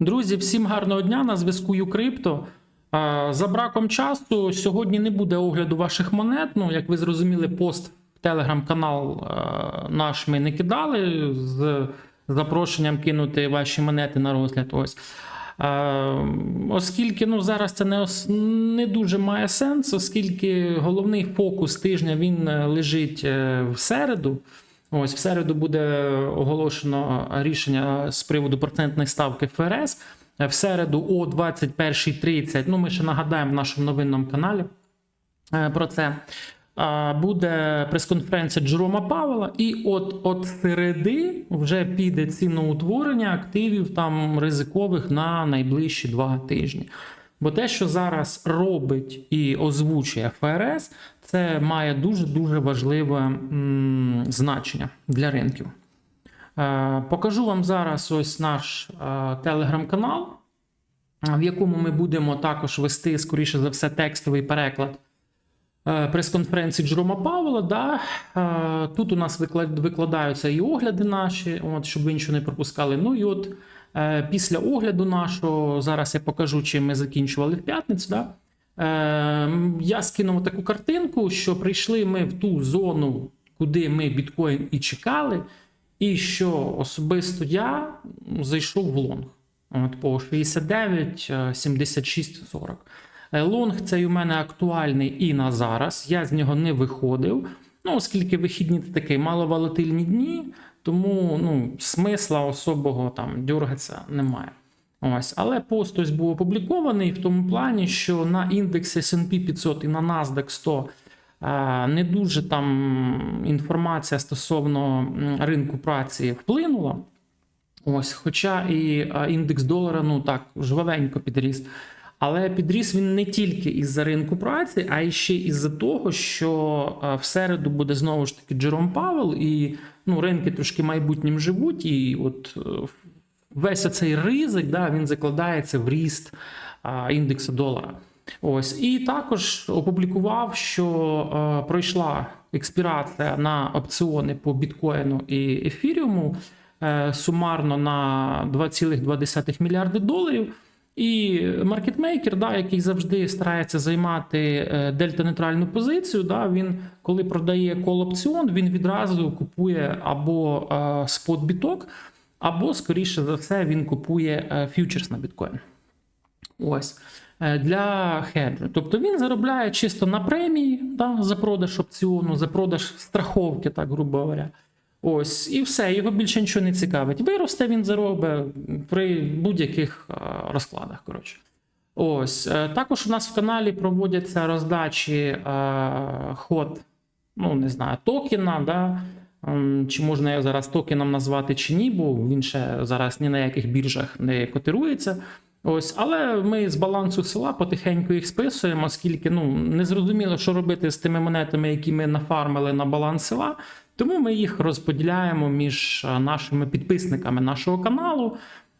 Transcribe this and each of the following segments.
Друзі, всім гарного дня на зв'язку Юкрипто. За браком часу сьогодні не буде огляду ваших монет. Ну, як ви зрозуміли, пост в телеграм-канал наш ми не кидали з запрошенням кинути ваші монети на розгляд. Ось. Оскільки ну, зараз це не, не дуже має сенс, оскільки головний фокус тижня він е, лежить е, в середу. Ось в середу буде оголошено рішення з приводу процентної ставки ФРС. В середу о 21.30. Ну, ми ще нагадаємо в нашому новинному каналі е, про це. Буде прес-конференція Джерома Павела, і от от середи вже піде ціноутворення активів там ризикових на найближчі два тижні. Бо те, що зараз робить і озвучує ФРС, це має дуже дуже важливе м, значення для ринків. Е, Покажу вам зараз ось наш е, телеграм-канал, в якому ми будемо також вести, скоріше за все, текстовий переклад е, прес-конференції Джерома Павла. Да? Е, Тут у нас викладаються і огляди наші, от, щоб ви нічого не пропускали. Ну і от е, після огляду нашого, зараз я покажу, чим ми закінчували в п'ятницю. Да? Е, Я скинув таку картинку, що прийшли ми в ту зону, куди ми біткоін і чекали, і що особисто я зайшов в лонг. От по 69, е, 76, 40. Е, Лонг цей у мене актуальний і на зараз. Я з нього не виходив. Ну, оскільки вихідні це такі маловолатильні дні, тому ну, смисла особого там дергатися немає. Ось, але пост ось був опублікований в тому плані, що на індексі S&P 500 і на NASDAQ 100 е, не дуже там інформація стосовно ринку праці вплинула. Ось, хоча і е, індекс долара, ну так, жвавенько підріс. Але підріс він не тільки із-за ринку праці, а й ще із-за того, що е, в середу буде знову ж таки Джером Павел, і ну, ринки трошки майбутнім живуть, і от весь оцей ризик да, він закладається в ріст індексу долара. Ось і також опублікував, що пройшла експірація на опціони по біткоїну і ефіріуму е, сумарно на 2,2 мільярди доларів. І маркетмейкер, да, який завжди старається займати е, дельта-нейтральну позицію, да, він коли продає кол-опціон, він відразу купує або е, спот-біток, або, скоріше за все, він купує е, фьючерс на біткоін. Ось. Е, Для хеджу. Тобто він заробляє чисто на премії да, за продаж опціону, за продаж страховки, так грубо говоря. Ось, і все, його більше нічого не цікавить. Виросте він заробить при будь-яких е, розкладах. Коротше. Ось. Також у нас в каналі проводяться роздачі ход, ну не знаю, токена. Да? Ем, Чи можна його зараз токеном назвати чи ні, бо він ще зараз ні на яких біржах не котирується. Ось, але ми з балансу села потихеньку їх списуємо, оскільки ну не зрозуміло, що робити з тими монетами, які ми нафармили на баланс села. Тому ми їх розподіляємо між е, нашими підписниками нашого каналу,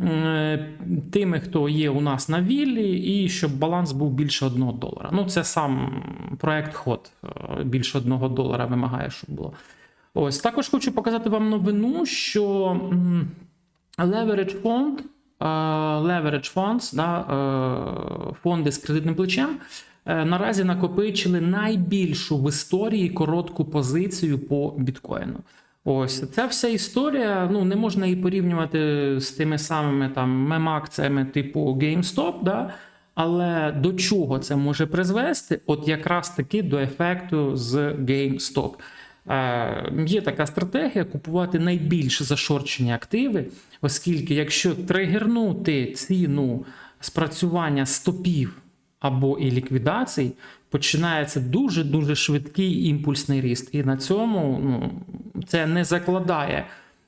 е, тими, хто є у нас на віллі, і щоб баланс був більше одного долара. Ну, це сам проект ход е, більше одного долара вимагає, щоб було. Ось також хочу показати вам новину, що Leverage фонд, е, Leverage Funds, да, е, фонди з кредитним плечем, е, наразі накопичили найбільшу в історії коротку позицію по біткоїну. Ось ця вся історія. Ну не можна її порівнювати з тими самими там мем-акціями типу GameStop, да? але до чого це може призвести? От якраз таки до ефекту з GameStop. Е, Є така стратегія купувати найбільш зашорчені активи, оскільки якщо тригернути ціну спрацювання стопів або і ліквідацій, починається дуже дуже швидкий імпульсний ріст. І на цьому ну, це не закладає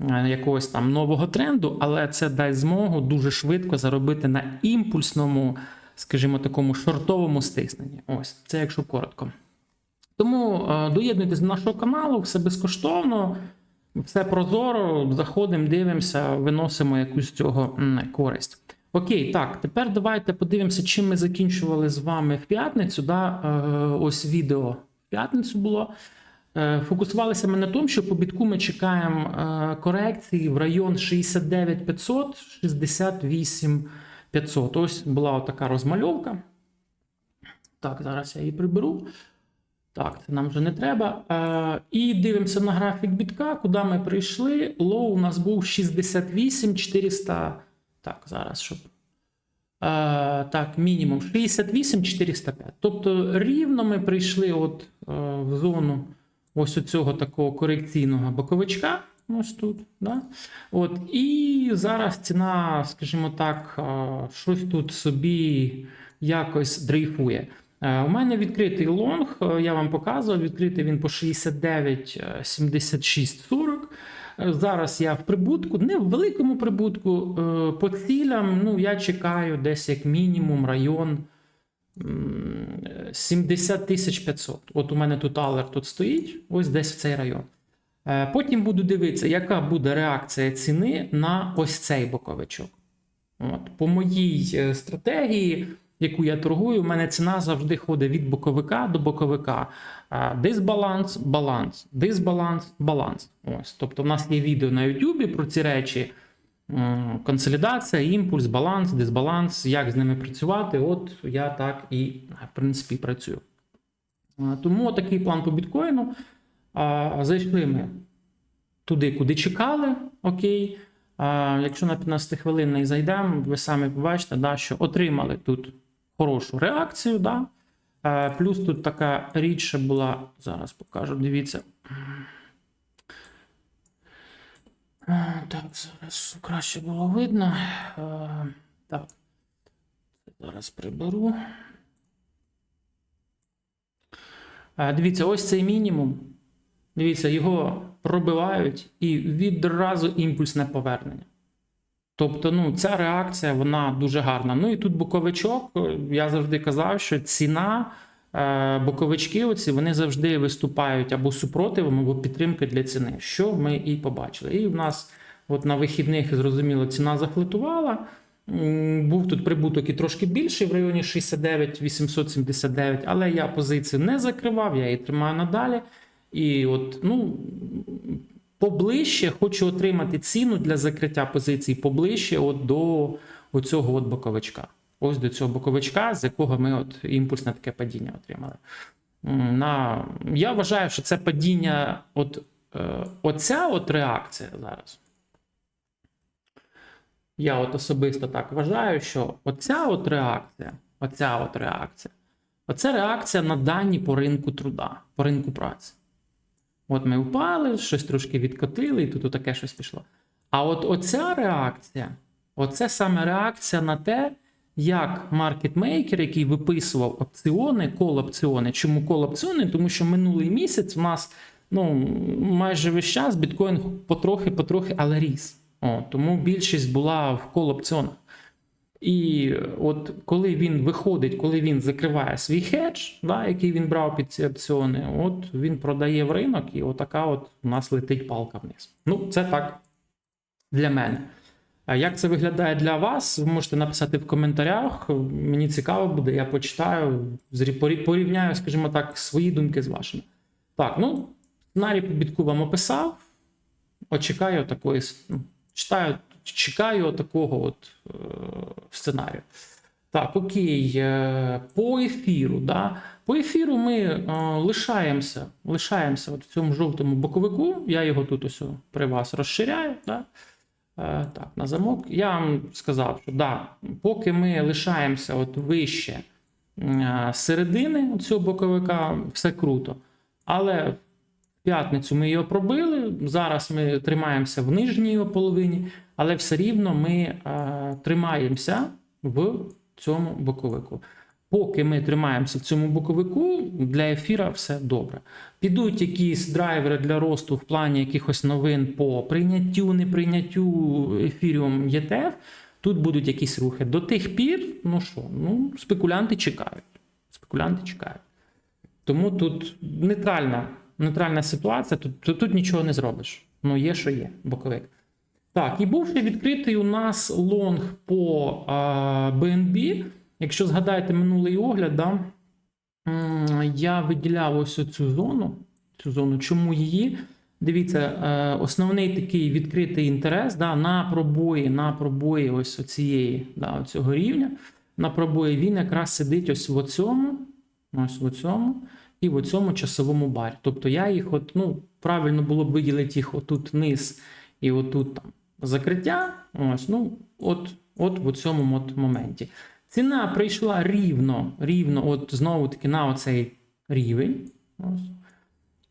е, якогось там нового тренду, але це дасть змогу дуже швидко заробити на імпульсному, скажімо, такому шортовому стисненні. Ось це якщо коротко. Тому е, доєднуйтесь до нашого каналу, все безкоштовно, все прозоро. Заходимо, дивимося, виносимо якусь цього користь. Окей, так, тепер давайте подивимося, чим ми закінчували з вами в п'ятницю. Да? Е, ось відео в п'ятницю було. Е, Фокусувалися ми на тому, що по бітку ми чекаємо корекції в район 69 500, 68 500. Ось була така розмальовка. Так, зараз я її приберу. Так, це нам вже не треба. Е, і дивимося на графік бітка, куди ми прийшли. Лоу у нас був 68 400. Так, зараз, щоб. Е, так, мінімум 68 405. Тобто рівно ми прийшли от, е, в зону ось цього такого корекційного боковичка. Ось тут. Да? От, і зараз ціна, скажімо так, е, щось тут собі якось дрейфує. Е, У мене відкритий лонг, е, я вам показував, відкритий він по 69, е, 76, 40. Зараз я в прибутку, не в великому прибутку. По цілям, ну, я чекаю десь як мінімум район 70 тисяч 500. От у мене тут алер тут стоїть, ось десь в цей район. Потім буду дивитися, яка буде реакція ціни на ось цей боковичок. От. По моїй стратегії, яку я торгую, у мене ціна завжди ходить від боковика до боковика. Дисбаланс, баланс, дисбаланс, баланс. Ось. Тобто, в нас є відео на YouTube про ці речі: консолідація, імпульс, баланс, дисбаланс, як з ними працювати. От я так і в принципі працюю. Тому такий план по біткоїну. Зайшли ми туди, куди чекали. Окей. Якщо на 15 хвилин не зайдемо, ви самі побачите, да, що отримали тут хорошу реакцію. Да? А, Плюс тут така річ була. Зараз покажу, дивіться. Так, зараз краще було видно. А, Так. Зараз приберу. Дивіться, ось цей мінімум. Дивіться, його пробивають і відразу імпульсне повернення. Тобто, ну, ця реакція вона дуже гарна. Ну і тут боковичок. е, Я завжди казав, що ціна, е, боковички, оці, вони завжди виступають або супротивом, або підтримкою для ціни, що ми і побачили. І в нас от на вихідних, зрозуміло, ціна захлитувала. Був тут прибуток і трошки більший в районі 69 879, але я позицію не закривав, я її тримаю надалі. І от, ну, поближче хочу отримати ціну для закриття позицій поближче от до оцього от боковичка. Ось до цього боковичка, з якого ми от імпульсне таке падіння отримали. На, я вважаю, що це падіння, от, е, оця от реакція зараз. Я от особисто так вважаю, що оця от реакція, оця от реакція, оце реакція на дані по ринку труда, по ринку праці. От ми впали, щось трошки відкотили, і тут таке щось пішло. А от оця реакція, оце саме реакція на те, як маркетмейкер, який виписував опціони, кол-опціони. Чому кол-опціони? Тому що минулий місяць у нас ну, майже весь час біткоін потрохи-потрохи, але ріс. О, тому більшість була в кол-опціонах. І от коли він виходить, коли він закриває свій хедж, да, який він брав під ці опціони, от він продає в ринок, і отака от у нас летить палка вниз. Ну, це так для мене. А як це виглядає для вас? Ви можете написати в коментарях. Мені цікаво буде, я почитаю, порівняю, скажімо так, свої думки з вашими. Так, ну, сценарій бітку вам описав. От такої, ну, читаю, чекаю такого от е, сценарію. Так, окей, е, по ефіру. Да? По ефіру ми е, лишаємося, лишаємося от в цьому жовтому боковику. Я його тут ось при вас розширяю. Да? Е, так, на замок. Я вам сказав, що да, поки ми лишаємося от вище е, середини цього боковика, все круто. Але п'ятницю ми його пробили. Зараз ми тримаємося в нижній половині, але все рівно ми е, тримаємося в цьому боковику. Поки ми тримаємося в цьому боковику, для ефіра все добре. Підуть якісь драйвери для росту в плані якихось новин по прийняттю, неприйняттю ефіріум ETF. Тут будуть якісь рухи. До тих пір, ну що, ну, спекулянти чекають. Спекулянти чекають. Тому тут нейтральна, нейтральна ситуація, тут, тут, тут нічого не зробиш. Ну, є, що є, боковик. Так, і був ще відкритий у нас лонг по а, BNB. Якщо згадаєте минулий огляд, да, я виділяв ось цю зону, цю зону. Чому її? Дивіться, е, основний такий відкритий інтерес да, на пробої, на пробої ось оцієї, да, цього рівня. На пробої він якраз сидить ось в цьому, ось в цьому і в цьому часовому барі. Тобто я їх, от, ну, правильно було б виділити їх отут вниз і отут там закриття. Ось, ну, от, от в цьому от моменті. Ціна прийшла рівно, рівно, от знову таки на оцей рівень. Ось.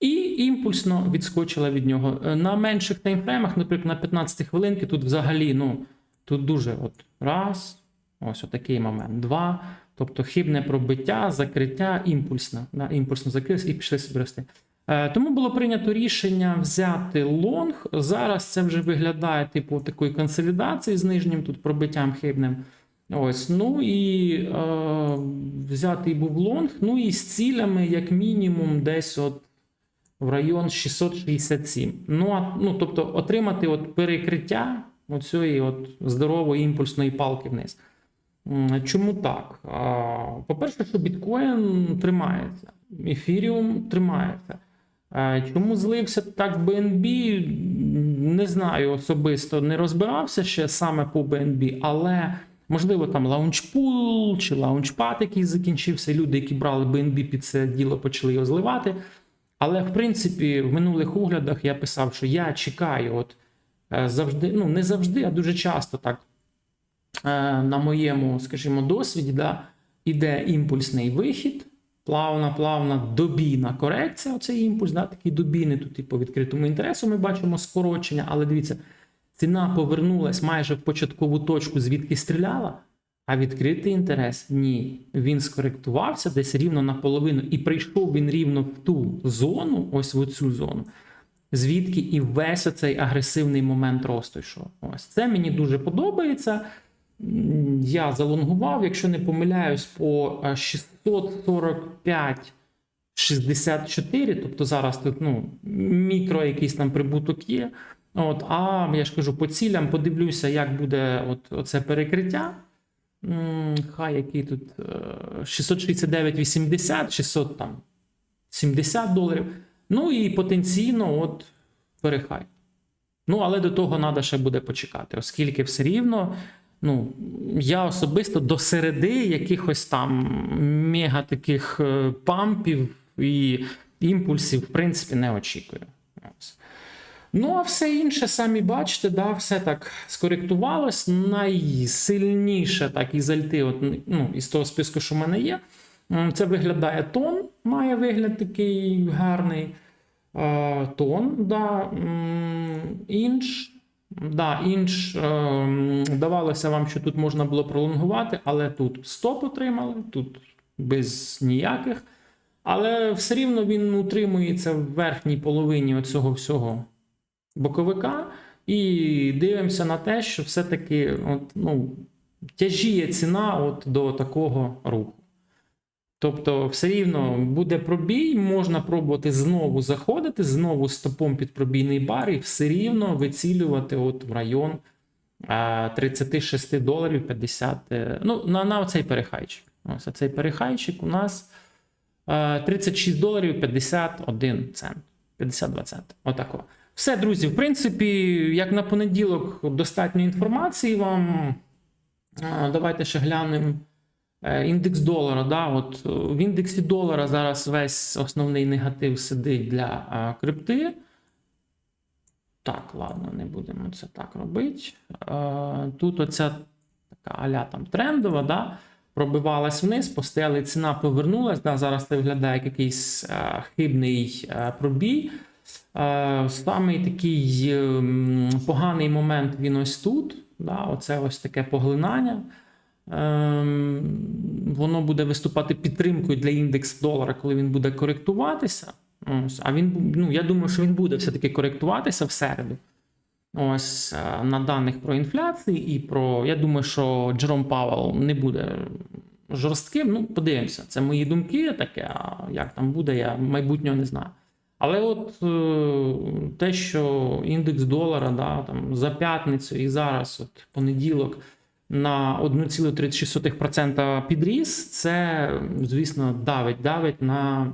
І імпульсно відскочила від нього. Е, На менших таймфреймах, наприклад, на 15 хвилинки, тут взагалі, ну, тут дуже от раз, ось отакий момент, два. Тобто хибне пробиття, закриття, імпульсно. Да, імпульсно закрився і пішли собі рости. Е, Тому було прийнято рішення взяти лонг. Зараз це вже виглядає типу такої консолідації з нижнім тут пробиттям хибним. Ось, ну і е, взятий був лонг, ну і з цілями, як мінімум, десь от в район 667. Ну, а, ну тобто, отримати от перекриття оцієї от здорової імпульсної палки вниз. Чому так? По-перше, що біткоін тримається, ефіріум тримається. Чому злився так BNB? Не знаю особисто, не розбирався ще саме по BNB, але можливо там лаунчпул чи лаунчпад, який закінчився. Люди, які брали BNB під це діло, почали його зливати. Але в принципі, в минулих оглядах я писав, що я чекаю, от е, завжди, ну не завжди, а дуже часто так на моєму, скажімо, досвіді, да, іде імпульсний вихід, плавна, плавна добійна корекція. Оцей імпульс, да, такий добійний, тут і по відкритому інтересу ми бачимо скорочення, але дивіться, ціна повернулась майже в початкову точку, звідки стріляла. А відкритий інтерес ні. Він скоректувався десь рівно наполовину, і прийшов він рівно в ту зону, ось в цю зону, звідки і весь оцей агресивний момент росту йшов. Ось це мені дуже подобається. Я залонгував, якщо не помиляюсь, по е, 645 64, тобто зараз тут ну, мікро якийсь там прибуток є. От, а я ж кажу, по цілям подивлюся, як буде от, оце перекриття. Хай який тут е, 669,80, 600 там 70 доларів. Ну і потенційно, от перехай. Ну, але до того треба ще буде почекати, оскільки все рівно. Ну, я особисто до середи якихось там мега таких е, пампів і імпульсів, в принципі, не очікую. Ну, а все інше, самі бачите, да, все так скоректувалось. Найсильніше так із альти, от, ну, із того списку, що в мене є. Це виглядає тон, має вигляд такий гарний. Е, тон, да, інш. Да, інш ем, давалося вам, що тут можна було пролонгувати, але тут стоп отримали, тут без ніяких. Але все рівно він утримується в верхній половині оцього всього боковика. І дивимося на те, що все-таки от, ну, тяжіє ціна от до такого руху. Тобто, все рівно буде пробій, можна пробувати знову заходити, знову стопом під пробійний бар, і все рівно вицілювати от в район 36 доларів 50. е, Ну, на, на оцей перехайчик. Ось цей перехайчик у нас 36 доларів 51 цент. 52 центи. Отако. Все, друзі, в принципі, як на понеділок, достатньо інформації вам. Давайте ще глянемо. Е, Індекс долара, да, от е, в індексі долара зараз весь основний негатив сидить для крипти. Так, ладно, не будемо це так робити. Е, Тут оця така аля там трендова, да, пробивалась вниз, постояла ціна повернулась. Да, зараз це виглядає як якийсь е, хибний е, пробій. Е, Самий такий ем, поганий момент він ось тут. Да, оце ось таке поглинання. Ем, воно буде виступати підтримкою для індексу долара, коли він буде коректуватися. Ось, а він, ну, я думаю, що він буде все-таки коректуватися в середу. Ось е, на даних про інфляцію і про. Я думаю, що Джером Павел не буде жорстким. Ну, подивимося, це мої думки таке, а як там буде, я майбутнього не знаю. Але от е, те, що індекс долара да, там, за п'ятницю і зараз, от понеділок, на 1,36% підріс, це, звісно, давить, давить на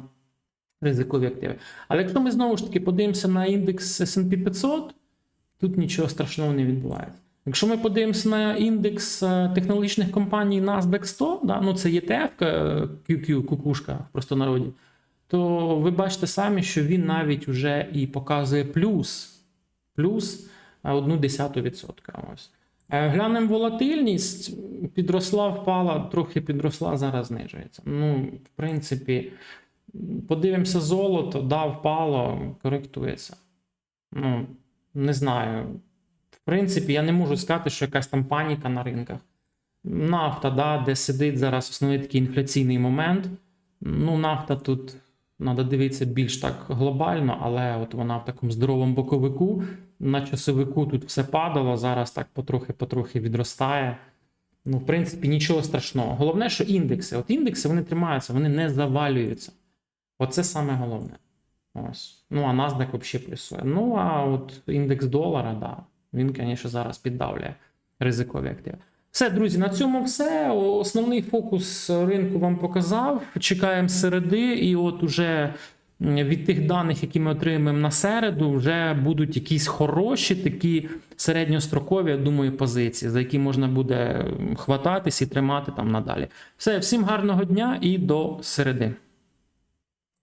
ризикові активи. Але якщо ми знову ж таки подивимося на індекс SP 500, тут нічого страшного не відбувається. Якщо ми подивимося на індекс е, технологічних компаній NASDAQ 100, да, ну це ETF, е, QQ, кукушка в простонароді, то ви бачите самі, що він навіть вже і показує плюс, плюс 0,1%. Ось. Е, Глянемо волатильність, підросла, впала, трохи підросла, зараз знижується. Ну, в принципі, подивимося золото, да, впало, коректується. Ну, не знаю. В принципі, я не можу сказати, що якась там паніка на ринках. Нафта, да, де сидить зараз основний такий інфляційний момент. Ну, нафта тут треба дивитися більш так глобально, але от вона в такому здоровому боковику. На часовику тут все падало, зараз так потрохи-потрохи відростає. Ну, в принципі, нічого страшного. Головне, що індекси. От індекси вони тримаються, вони не завалюються. Оце саме головне. Ось. Ну, а NASDAQ взагалі плюсує. Ну, а от індекс долара, да, він, звісно, зараз піддавлює ризикові активи. Все, друзі, на цьому все. Основний фокус ринку вам показав. Чекаємо середи, і от уже від тих даних, які ми отримаємо на середу, вже будуть якісь хороші, такі середньострокові, я думаю, позиції, за які можна буде хвататись і тримати там надалі. Все, всім гарного дня і до середи.